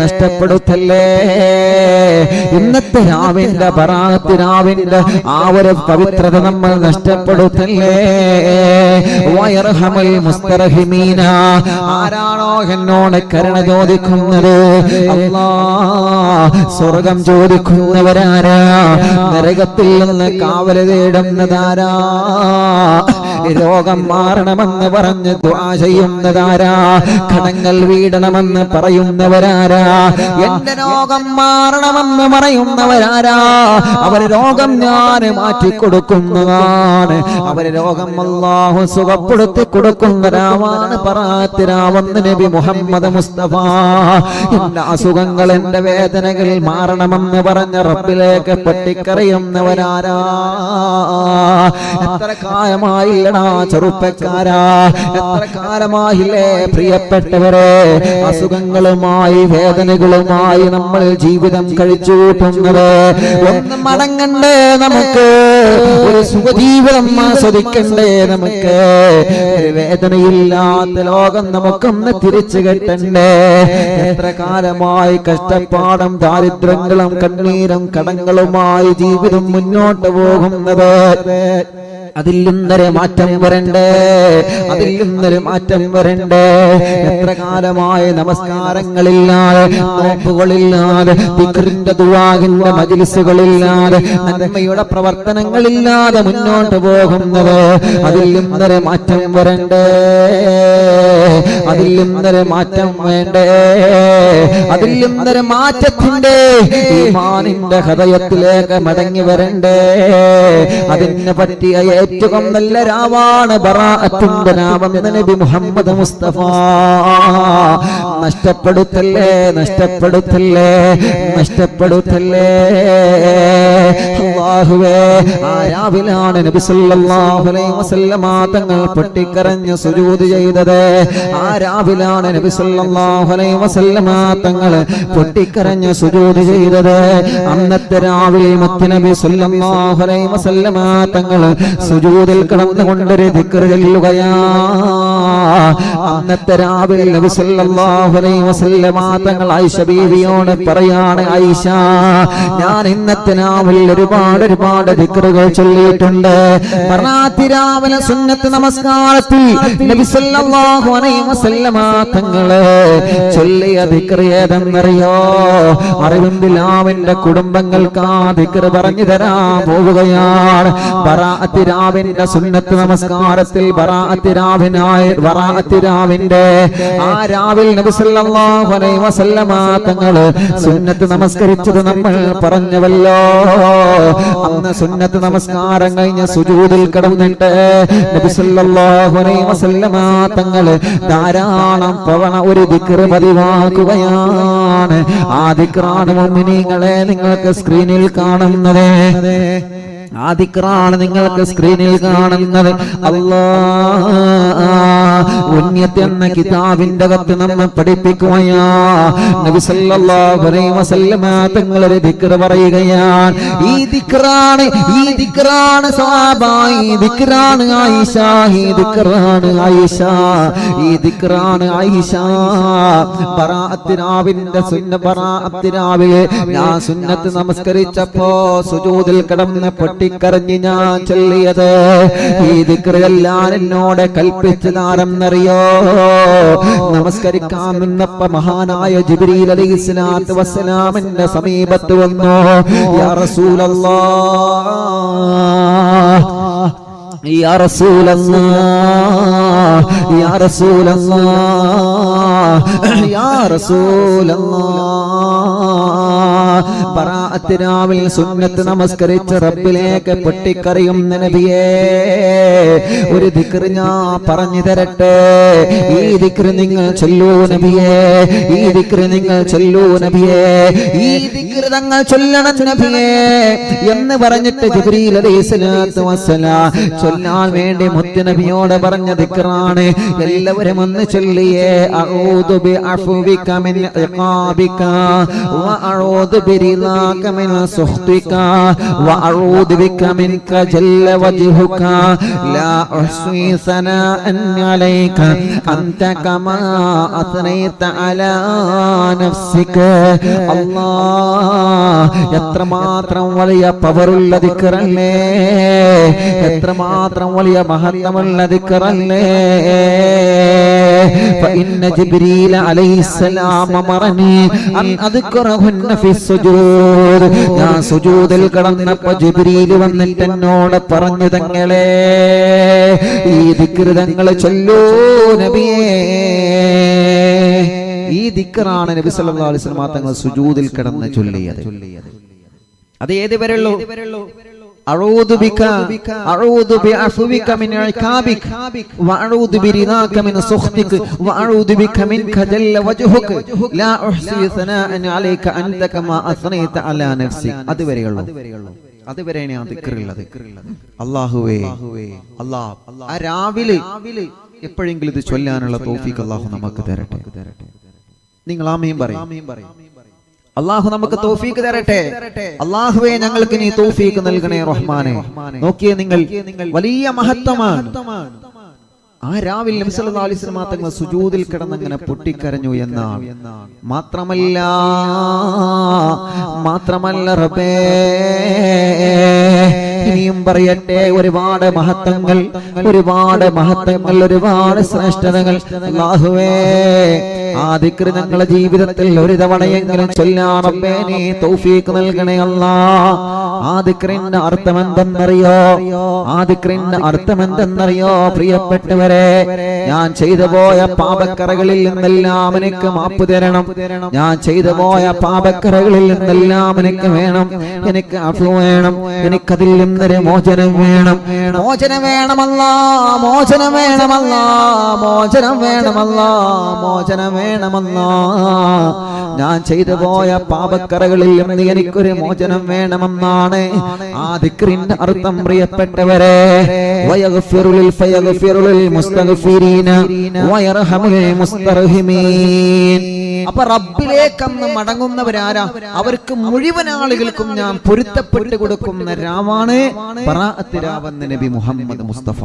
നഷ്ടപ്പെടുത്തല്ലേ? ഇന്നത്തെ രാവിന്റെ പറാത്ത് രാവിന്റെ ആ ഒരു പവിത്രത നമ്മൾ നഷ്ടപ്പെടുത്തല്ലേ? വയർഹമൽ ആരാണോ എന്നോട് കരുണ ചോദിക്കുന്നത്? സ്വർഗം ചോദിക്കുന്നവരാരാ? നരകത്തിൽ നിന്ന് കാവല തേടുന്നതാരാ? രോഗം മാറണമെന്ന് പറഞ്ഞ് ദ്വാ ചെയ്യുന്നതാരാ? കടങ്ങൾ വീടണമെന്ന് പറയുന്നവരാരാ? എന്റെ രോഗം മാറണമെന്ന് പറയുന്നവരാരാ? അവർ രോഗം ഞാൻ മാറ്റിക്കൊടുക്കുന്നതാണ്. അവർ രോഗം അല്ലാഹു സുഖപ്പെടുത്തി കൊടുക്കുന്നവരാവാണ് പറയാത്തിരാവെന്ന് നബി മുഹമ്മദ് മുസ്തഫ. എന്റെ അസുഖങ്ങൾ എന്റെ വേദനകൾ മാറണമെന്ന് പറഞ്ഞ റബ്ബിലേക്ക് പൊട്ടിക്കറിയുന്നവരാരാ? എത്ര കാലമായില്ലടാ ചെറുപ്പക്കാരാ. എത്ര കാലമായില്ലേ പ്രിയപ്പെട്ടവരെ? അസുഖങ്ങളുമായി വേദനകളുമായി നമ്മൾ ജീവിതം കഴിച്ചു കൂട്ടുന്നത് ഒന്ന് മടങ്ങണ്ടേ നമുക്ക്. ഒരു സുഖജീവിതം ആസ്വദിക്കണ്ടേ നമുക്ക്. ഒരു വേദനയില്ലാത്ത ലോകം നമുക്കൊന്ന് തിരിച്ചു കെട്ടണ്ടേ. എത്ര കാലമായി കഷ്ടപ്പാടും ദാരിദ്ര്യങ്ങളും കണ്ണീരും കടങ്ങളുമായി ജീവിതം മുന്നോട്ട് പോകുന്നത്. അതിൽ നിന്നൊരു മാറ്റം വരണ്ടേ? അതിൽ നിന്നൊരു മാറ്റം വരണ്ടേ? എത്ര കാലമായ നമസ്കാരങ്ങളില്ലാതെ നോമ്പുകളില്ലാതെ ദിക്റിന്റെ ദുവാകിന്റെ മജിലിസുകളില്ലാതെ നന്മയുടെ പ്രവർത്തനങ്ങളില്ലാതെ മുന്നോട്ട് പോകുന്നത് അതിൽ നിന്നൊരു മാറ്റം വരണ്ടേ? അതിൽ നിന്നൊരു മാറ്റം വേണ്ടേ അതിൽ നിന്നൊരു മാറ്റത്തിന്റെ ഹൃദയത്തിലേക്ക് മടങ്ങി വരണ്ടേ? അതിനെ പറ്റിയ ഏറ്റവും നല്ല രാവാണ് ബറാഅത്തിന്റെ രാവെന്ന് നബി മുഹമ്മദ് മുസ്തഫ. നഷ്ടപ്പെടുത്തല്ലേ നഷ്ടപ്പെടുത്തല്ലേ നഷ്ടപ്പെടുത്തല്ലേ. അല്ലാഹുവേ ആ രാവിലാണ് നബി സല്ലല്ലാഹു അലൈഹി വസല്ലമ തങ്ങൾ പൊട്ടിക്കരഞ്ഞ് സുജൂദ് ചെയ്തത്. ആ രാവിലാണ് നബി സല്ലല്ലാഹു അലൈഹി വസല്ലമ തങ്ങൾ പൊട്ടിക്കരഞ്ഞ് സുജൂദ് ചെയ്തത്. അന്നത്തെ രാവിലെ മുത്തുനബി സല്ലല്ലാഹു അലൈഹി വസല്ലമ തങ്ങൾ സുജൂദിൽ കിടന്നുകൊണ്ടൊരു ദിക്ർ ചൊല്ലുകയാ. അന്നത്തെ രാവിലെ തങ്ങൾ ആയിഷ ബീവിയോട് പറയാണ് ആയിഷ ഞാൻ ഇന്നത്തെ രാവിലെ ഒരുപാട് ഒരുപാട് ദിക്റുകൾ ചൊല്ലിയിട്ടുണ്ട്. പറഞ്ഞാത്തി രാവിലെ സുന്നത്ത് നമസ്കാരത്തിൽ തങ്ങൾ ചൊല്ലിയ ദിക്ർ ഏതെന്നറിയോ? അറിവിന്ദിലാവിന്റെ കുടുംബങ്ങൾക്ക് ആ ദിക്ർ പറഞ്ഞു തരാൻ പോവുകയാണ്. ബറാഅത്തിരാവിന്റെ സുന്നത്ത് നമസ്കാരത്തിൽ ബറാഅത്തിരാവിനായി ബറാഅത്തിരാവിന്റെ ആ രാവിൽ അലൈഹി വസല്ലമ തങ്ങൾ സുന്നത്ത് നമസ്കരിച്ചത് നമ്മൾ പറഞ്ഞവല്ലോ. അന്ന് സുന്നത്ത് നമസ്കാരം കഴിഞ്ഞ് സുജൂദിൽ കിടന്നിട്ട് നബി അലൈഹി വസല്ലമ തങ്ങൾ ധാരാളം പവണ ഒരു ദിക്ർ പതിവാക്കുകയാണ്. ആ ദിക്റാണ് മുഅ്മിനീങ്ങളെ നിങ്ങൾക്ക് സ്ക്രീനിൽ കാണുന്നത്. ആ ദിക്റാണ് നിങ്ങൾക്ക് സ്ക്രീനിൽ കാണുന്നത്. അല്ലാ ഉന്യത്ത് കിതാബിന്റെ കത്ത് നമ്മെ പഠിപ്പിക്കുകയാ. നബി സല്ലല്ലാഹു അലൈഹി വസല്ലമ തങ്ങൾ ഒരു ദിക്ർ പറയുകയാണ്. ഈ ദിക്റാണ് ഈ ദിക്റാണ് സഹാബ ദിക്റാണ് ആയിഷ ഈ ദിക്റാണ് ആയിഷ ഈ ദിക്റാണ് ആയിഷ. ബറാഅത്തിനാവിന്റെ സുന്ന ബറാഅത്തിനാവിലെ ഞാൻ സുന്നത്ത് നമസ്കരിച്ചപ്പോ സുജൂദിൽ കിടന്ന് പൊട്ടിക്കരഞ്ഞ് ഞാൻ ചൊല്ലിയത്. ഈ ദിക്റെല്ലാം എന്നോട് കൽപ്പിച്ചതാരെന്നറിയോ നമസ്കരിക്കാൻ നിന്നപ്പോ മഹാനായ ജിബ്രീൽ അലൈഹി സ്വലാത്തു വസ്സലാമിന്റെ സമീപത്ത് വന്നു യാ റസൂലല്ലാഹ് يا رسول الله يا رسول الله يا رسول الله ബറാഅത്തിനാവിൽ സുന്നത്ത് നമസ്കരിച്ച റബ്ബിലേക്ക് പൊട്ടിക്കറിയും നബിയേ ഒരു ദിക്ർ ഞാൻ പറഞ്ഞു തരട്ടെ. ഈ ദിക്ർ നിങ്ങൾ ചൊല്ലൂ നബിയേ ഈ ദിക്ർ നിങ്ങൾ ചൊല്ലൂ നബിയേ ഈ ദിക്ർ തങ്ങൾ ചൊല്ലണം നബിയേ എന്ന് പറഞ്ഞിട്ട് ജിബ്രീൽ അലൈഹിസ്സലാത്തു വസ്സലാം ചൊല്ലാൻ വേണ്ടി മുത്തുനബിയോട് പറഞ്ഞ ദിക്റാണ്. എല്ലാവരും ഒന്ന് ചൊല്ലിയേ. അഊദു ബി അഫ്വിക മിൻ ഇഖാബിക വ അഊദു برضاك من سخطك وأعوذ بك منك جل وجهك لا أحصي ثناء عليك أنت كما أثنيت على نفسك الله എത്രമാത്രം വലിയ പവറുള്ള ദിക്കറല്ലേ എത്രമാത്രം വലിയ മഹത്വമുള്ള ദിക്കറല്ലേ فإن جبريل عليه السلام أمرني أن أذكرهن في السجود ഞാൻ സുജൂദിൽ കടന്നപ്പോ ജിബ്രീൽ വന്നിട്ട് എന്നോട് പറഞ്ഞു തങ്ങളെ ഈ ദിക്ൃതങ്ങൾ ചൊല്ലൂ നബിയേ ഈ ദിക്കറാണ് നബി സല്ലല്ലാഹു അലൈഹി വസല്ലം തങ്ങൾ സുജൂദിൽ കിടന്ന് ചൊല്ലിയത് അത് ഏത് വരെയുള്ളൂ أعوذ بك أعوذ بعفوك من عقابك وأعوذ برضاك من سخطك وأعوذ بك منك جل وجهك لا أحصي ثناء عليك أنت كما أثنيت على نفسك അതുവരെയുള്ളൂ അതുവരെയാണ് ഞാൻ ദിക്കറുള്ളത് അള്ളാഹുവേ അള്ളാഹ് ആ രാവിലെ എപ്പോഴെങ്കിലും ഇത് ചൊല്ലാനുള്ള തോഫീക്ക് അള്ളാഹു നമുക്ക് തരട്ടെ നിങ്ങൾ ആമയും പറയും അള്ളാഹു നമുക്ക് തോഫീക്ക് തരട്ടെ. അള്ളാഹുവെ ഞങ്ങൾക്ക് നീ തോഫീക്ക് നൽകണേ റഹ്മാനെ. നോക്കിയേ നിങ്ങൾ വലിയ മഹത്വമാണ്. ആ തങ്ങൾ സുജൂദിൽ കിടന്നങ്ങനെ പൊട്ടിക്കരഞ്ഞു എന്നാണ്. മാത്രമല്ല മാത്രമല്ല റബ്ബേ. ഇനിയും പറയട്ടെ ഒരുപാട് മഹത്വങ്ങൾ ഒരുപാട് മഹത്വങ്ങൾ ഒരുപാട് ശ്രേഷ്ഠതകൾ. അല്ലാഹുവേ ആ ദിക്ർ ഞങ്ങളുടെ ജീവിതത്തിൽ ഒരു തവണയെങ്കിലും ചൊല്ലാൻ റബ്ബേ നീ തൗഫീക്ക് നൽകണേ അല്ലാ. ആ ദിക്റിന്റെ അർത്ഥം എന്തെന്നറിയോ ആ ദിക്റിന്റെ അർത്ഥം എന്തെന്നറിയോ പ്രിയപ്പെട്ടവരെ ഞാൻ ചെയ്തു പോയ പാപക്കറകളിൽ നിന്നെല്ലാം എനിക്ക് മാപ്പ് തരണം. ഞാൻ ചെയ്തു പോയ പാപക്കറകളിൽ നിന്നെല്ലാം എനിക്ക് വേണം. എനിക്ക് അഫു വേണം. എനിക്കതിൽ നിന്നൊരു മോചനം വേണം. മോചനം വേണമല്ല മോചനം വേണമല്ല മോചനം വേണമല്ല മോചനം വേണമല്ല. ഞാൻ ചെയ്തു പോയ പാപക്കറകളിൽ നിന്ന് എനിക്കൊരു മോചനം വേണമെന്നാണ് ആ ദിക്റിന്റെ അർത്ഥം പ്രിയപ്പെട്ടവരെ. മുസ്തഗ്ഫിരീന വയർഹമുൽ മുസ്തർഹിമീൻ. അപ്പൊ റബ്ബിലേക്കന്ന് മടങ്ങുന്നവരാരാ? അവർക്ക് മുഴുവൻ ആളുകൾക്കും ഞാൻ പൊരുത്തപ്പെട്ടു കൊടുക്കുന്ന രാവാണ്. നബി മുഹമ്മദ് മുസ്തഫ.